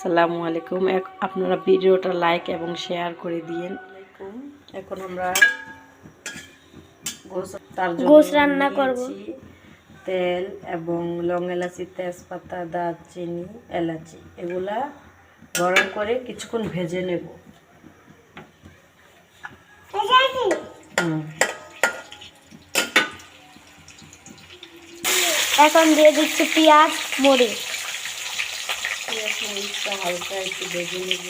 আসসালামু আলাইকুম। আপনারা ভিডিওটা লাইক এবং শেয়ার করে দিয়েন। এখন আমরা গোস রান্না করব। তেল এবং লং এলাচি তেজপাতা দারচিনি এলাচি। এগুলা গরম করে কিছুক্ষণ ভেজে নেব। এখন দিয়ে দিচ্ছি পেঁয়াজ মরিচ। পেঁয়াজ মরিচটা হালকা একটু ভেজে নেব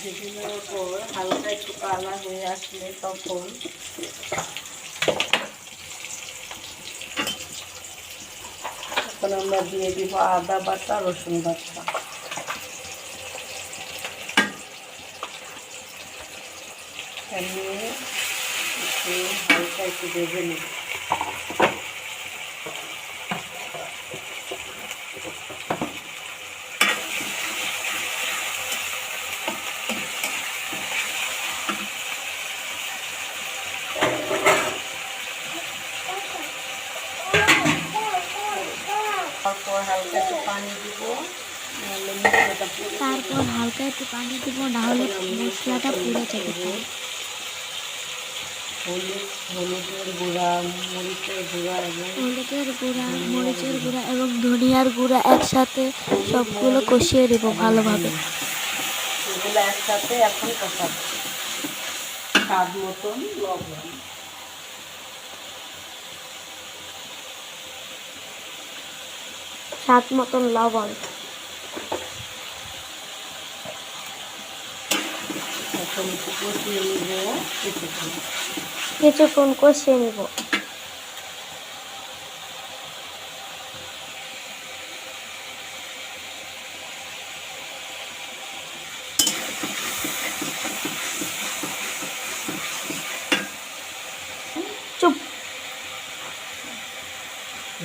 যেগুলোর পর হালকা একটু কালার হয়ে আসলে তখন এখন আমরা দিয়ে দিব আদা বাটা রসুন বাটা। এখানে একটু হালকা একটু ভেজে নেব। তারপর হালকা একটু পানি দিব। তারপর হালকা একটু পানি দিব না হলে মশলাটা পুড়ে যাবে। হলুদের গুঁড়া মরিচের গুঁড়া এবং হলুদের গুঁড়া মরিচের গুঁড়া এবং ধনিয়ার গুঁড়া একসাথে সবগুলো কষিয়ে দেব ভালোভাবে। এগুলো একসাথে এখন কষাবো। স্বাদ মতন লবণ। স্বাদ মতন লবণ কিছুক্ষণ কষিয়ে নিব।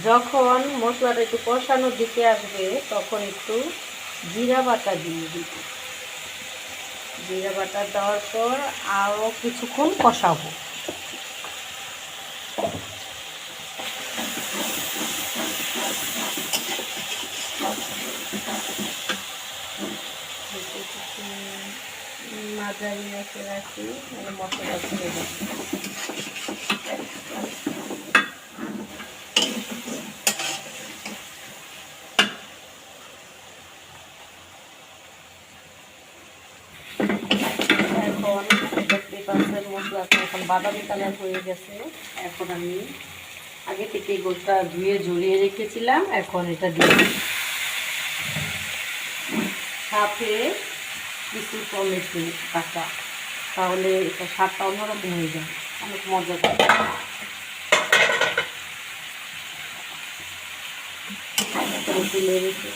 যখন মশলাটা একটু কষানোর দিকে আসবে, তখন একটু জিরা বাটা দিয়ে দিব। জিরা বাটা দেওয়ার পর আরও কিছুক্ষণ কষাবো। মাঝারি রেখে রাখি মানে মশলা এখন দেখতে পাচ্ছেন মশলাটা এখন বাদামি কালার হয়ে গেছে। এখন আমি আগে থেকে গোলটা ধুয়ে ঝরিয়ে রেখেছিলাম, এখন এটা দিয়ে সাথে কিছু টমেটো কাঁচা তাহলে এটা স্বাদটা অন্যরকম হয়ে যায় অনেক মজা এখন তুলে রেখে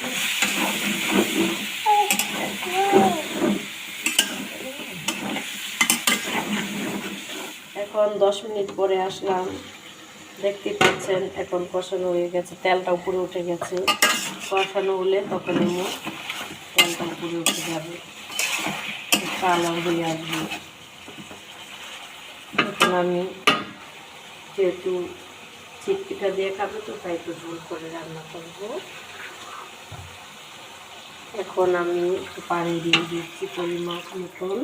এখন দশ মিনিট পরে আসলাম। দেখতে পাচ্ছেন, এখন কষানো হয়ে গেছে, তেলটা উপরে উঠে গেছে। কষানো হলে তখন এমন তেলটা উপরে উঠে যাবে। কালার হয়ে আসবে। এখন আমি যেহেতু চিটকিটা দিয়ে খাবে তো, তাই একটু ঝোল করে রান্না করব। এখন আমি একটু পানি দিয়ে দিচ্ছি পরিমাণ মতন।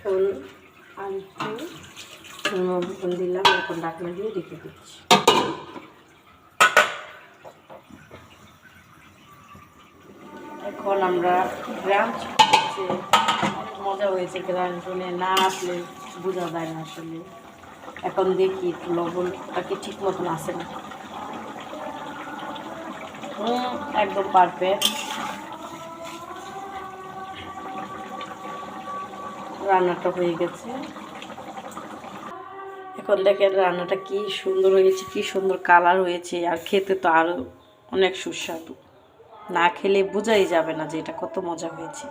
এখন আর একটু লবণ দিলাম, এখন ডাকনা দিয়ে রেখে দিচ্ছি। এখন আমরা গ্রাম হচ্ছে মজা হয়েছে গ্রাম শুনে, না আসলে বোঝা যায় না আসলে। এখন দেখি লবণটা কি ঠিক মতন আসে না। হুম, একদম পারফেক্ট রান্নাটা হয়ে গেছে। এখন দেখেন রান্নাটা কি সুন্দর হয়েছে কি সুন্দর কালার হয়েছে, আর খেতে তো আরও অনেক সুস্বাদু। না খেলে বোঝাই যাবে না যে এটা কত মজা হয়েছে।